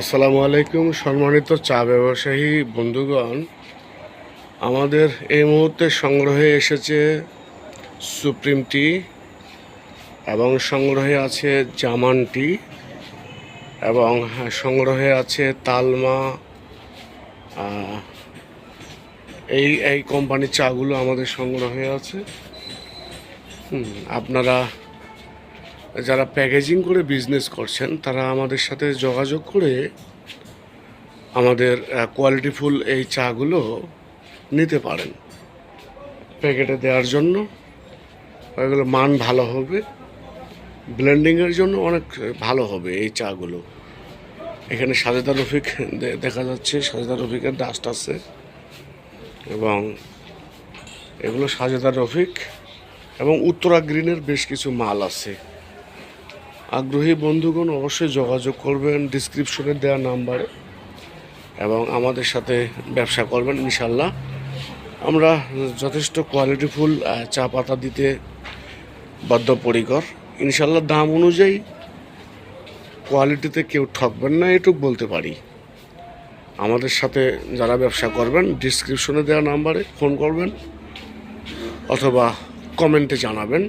আসসালামু আলাইকুম সম্মানিত চা ব্যবসায়ী বন্ধুগণ। আমাদের এই মুহূর্তে সংগ্রহে এসেছে সুপ্রিম টি এবং সংগ্রহে আছে জামান টি এবং হ্যাঁ, সংগ্রহে আছে তালমা এই এই কোম্পানির চাগুলো আমাদের সংগ্রহে আছে। আপনারা যারা প্যাকেজিং করে বিজনেস করছেন, তারা আমাদের সাথে যোগাযোগ করে আমাদের কোয়ালিটিফুল এই চাগুলো নিতে পারেন। প্যাকেটে দেওয়ার জন্য এগুলো মান ভালো হবে। ব্লেন্ডিংয়ের জন্য অনেক ভালো হবে এই চাগুলো। এখানে সাজেদা রফিক দেখা যাচ্ছে, সাজেদা রফিকের ডাস্ট আছে এবং এগুলো সাজেদা রফিক এবং উত্তরা গ্রিনের বেশ কিছু মাল আছে। আগ্রহী বন্ধুগণ অবশ্যই যোগাযোগ করবেন ডিসক্রিপশনে দেওয়া নাম্বারে এবং আমাদের সাথে ব্যবসা করবেন ইনশাল্লাহ আমরা যথেষ্ট কোয়ালিটিফুল চা পাতা দিতে বদ্ধপরিকর ইনশাল্লাহ দাম অনুযায়ী কোয়ালিটিতে কেউ ঠকবেন না, এটুক বলতে পারি। আমাদের সাথে যারা ব্যবসা করবেন ডিসক্রিপশনে দেওয়া নাম্বারে ফোন করবেন অথবা কমেন্টে জানাবেন।